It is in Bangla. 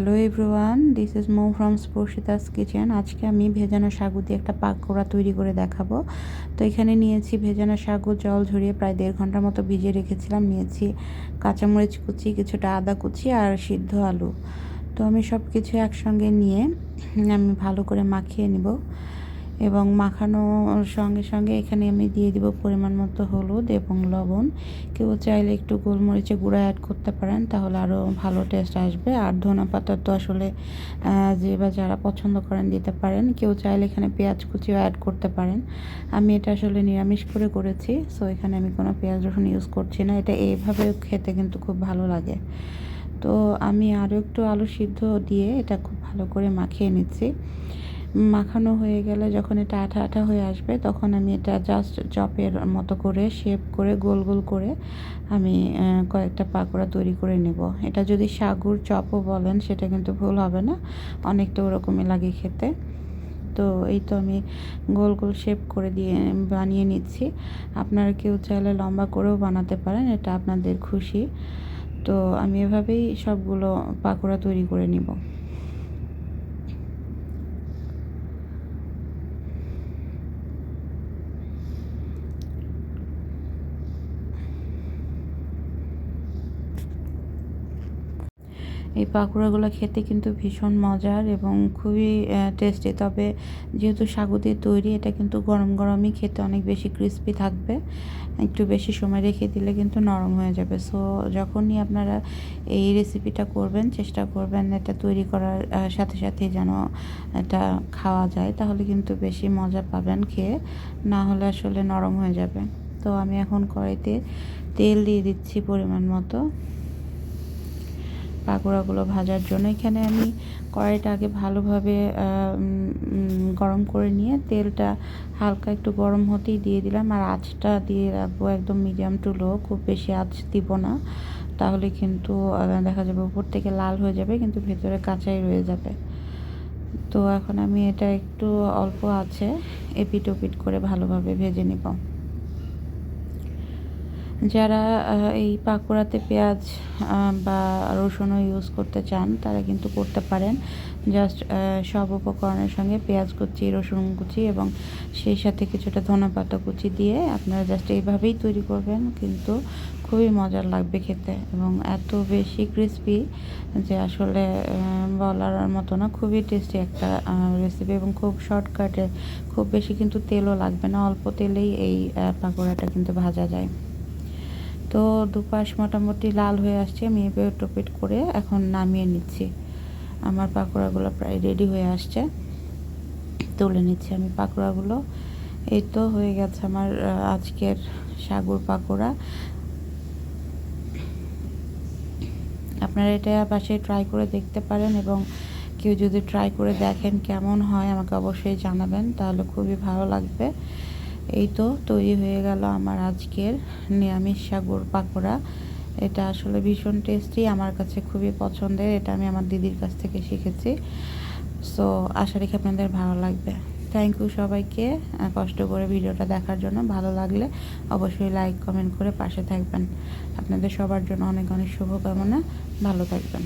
Hello everyone this is Mo from স্পর্শিতাস kitchen আজকে আমি ভেজানো সাগু দিয়ে একটা পাকোড়া তৈরি করে দেখাবো। তো এখানে নিয়েছি ভেজানো সাগু জল ঝরিয়ে প্রায় দেড় ঘণ্টার মতো ভিজিয়ে রেখেছিলাম। নিয়েছি কাঁচামরিচ কুচি, কিছুটা আদা কুচি আর সিদ্ধ আলু। তো আমি সব কিছু একসঙ্গে নিয়ে আমি ভালো করে মাখিয়ে নিব। এবং মাখানোর সঙ্গে সঙ্গে এখানে আমি দিয়ে দিব পরিমাণ মতো হলুদ এবং লবণ। কেউ চাইলে একটু গোলমরিচে গুঁড়া অ্যাড করতে পারেন, তাহলে আরও ভালো টেস্ট আসবে। আর ধনা পাতা তো আসলে যে বা যারা পছন্দ করেন দিতে পারেন। কেউ চাইলে এখানে পেঁয়াজ কুচিও অ্যাড করতে পারেন। আমি এটা আসলে নিরামিষ করে করেছি সো এখানে আমি কোনো পেঁয়াজ রসুন ইউজ করছি না। এটা এইভাবে খেতে কিন্তু খুব ভালো লাগে। তো আমি আরও একটু আলু সিদ্ধ দিয়ে এটা খুব ভালো করে মাখিয়ে নিচ্ছি। মাখানো হয়ে গেলে যখন এটা আঠা আঠা হয়ে আসবে, তখন আমি এটা জাস্ট চপের মতো করে শেপ করে গোল গোল করে আমি কয়েকটা পাকোড়া তৈরি করে নেব। এটা যদি সাগুর চপও বলেন, সেটা কিন্তু ভুল হবে না, অনেকটা ওরকমই লাগে খেতে। তো এই তো আমি গোল গোল শেপ করে দিয়ে, বানিয়ে নিচ্ছি। আপনারা কেউ চাইলে লম্বা করেও বানাতে পারেন, এটা আপনাদের খুশি। তো আমি এভাবেই সবগুলো পাকোড়া তৈরি করে নিব। এই পাকোড়াগুলো খেতে কিন্তু ভীষণ মজার এবং খুবই টেস্টি তবে যেহেতু সাগু দিয়ে তৈরি, এটা কিন্তু গরম গরমই খেতে অনেক বেশি ক্রিস্পি থাকবে। একটু বেশি সময় রেখে দিলে কিন্তু নরম হয়ে যাবে। সো যখনই আপনারা এই রেসিপিটা করবেন, চেষ্টা করবেন এটা তৈরি করার সাথে সাথে যেন এটা খাওয়া যায়, তাহলে কিন্তু বেশি মজা পাবেন খেয়ে। না হলে আসলে নরম হয়ে যাবে। তো আমি এখন কড়াইতে তেল দিয়ে দিচ্ছি পরিমাণ মতো। পাকোড়াগুলো ভাজার জন্য। এখানে আমি কড়াইটা আগে ভালোভাবে গরম করে নিয়ে তেলটা হালকা একটু গরম হতেই দিয়ে দিলাম। আর আঁচটা দিয়ে রাখব একদম মিডিয়াম টু লো খুব বেশি আঁচ দিব না। তাহলে কিন্তু দেখা যাবে উপর থেকে লাল হয়ে যাবে, কিন্তু ভেতরে কাঁচাই রয়ে যাবে। তো এখন আমি এটা একটু অল্প আছে এপিট ওপিট করে ভালোভাবে ভেজে নিব। যারা এই পাকোড়াতে পেঁয়াজ বা রসুনও ইউজ করতে চান, তারা কিন্তু করতে পারেন। জাস্ট সব উপকরণের সঙ্গে পেঁয়াজ কুচি, রসুন কুচি এবং সেই সাথে কিছুটা ধনা পাতা কুচি দিয়ে আপনারা জাস্ট এইভাবেই তৈরি করবেন। কিন্তু খুবই মজার লাগবে খেতে এবং এত বেশি ক্রিসপি যে আসলে বলার মতো না। খুবই টেস্টি একটা রেসিপি এবং খুব শর্টকাটে খুব বেশি কিন্তু তেলও লাগবে না। অল্প তেলেই এই পাকোড়াটা কিন্তু ভাজা যায়। তো দুপাশ মোটামুটি লাল হয়ে আসছে, আমি এভাবে টোপিট করে এখন নামিয়ে নিচ্ছি। আমার পাকোড়াগুলো প্রায় রেডি হয়ে আসছে। তুলে নিচ্ছি আমি পাকোড়াগুলো। এই তো হয়ে গেছে আমার আজকের সাগর পাকোড়া। আপনারা এটা পাশে ট্রাই করে দেখতে পারেন এবং কেউ যদি ট্রাই করে দেখেন কেমন হয় আমাকে অবশ্যই জানাবেন, তাহলে খুবই ভালো লাগবে। এই তো তৈরি হয়ে গেল আমার আজকের নিরামিষ সাগর পাকোড়া। এটা আসলে ভীষণ টেস্টি আমার কাছে খুবই পছন্দের, এটা আমি আমার দিদির কাছ থেকে শিখেছি। সো আশা রেখে আপনাদের ভালো লাগবে। থ্যাংক ইউ সবাইকে কষ্ট করে ভিডিওটা দেখার জন্য। ভালো লাগলে অবশ্যই লাইক কমেন্ট করে পাশে থাকবেন। আপনাদের সবার জন্য অনেক অনেক শুভকামনা। ভালো থাকবেন।